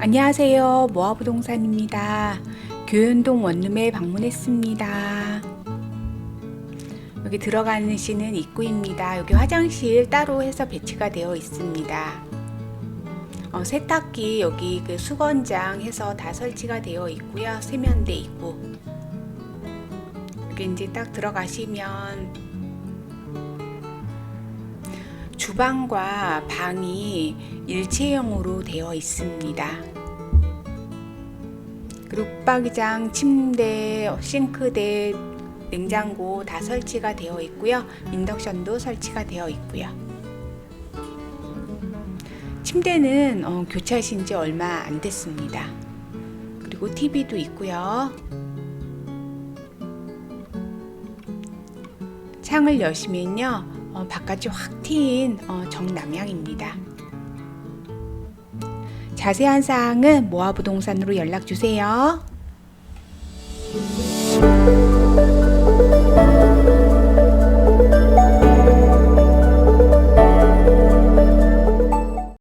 안녕하세요. 모아부동산입니다. 교현동 원룸에 방문했습니다. 여기 들어가시는 입구입니다. 여기 화장실 따로 해서 배치가 되어 있습니다. 어, 세탁기 여기 그 수건장 해서 다 설치가 되어 있고요. 세면대 있고 여기 이제 딱 들어가시면 주방과 방이 일체형으로 되어 있습니다. 붙박이장, 침대, 싱크대, 냉장고 다 설치가 되어 있고요. 인덕션도 설치가 되어 있고요. 침대는 어, 교체하신 지 얼마 안 됐습니다. 그리고 TV도 있고요. 창을 여시면요. 어, 바깥이 확 트인 어, 정남향입니다. 자세한 사항은 모아부동산으로 연락 주세요.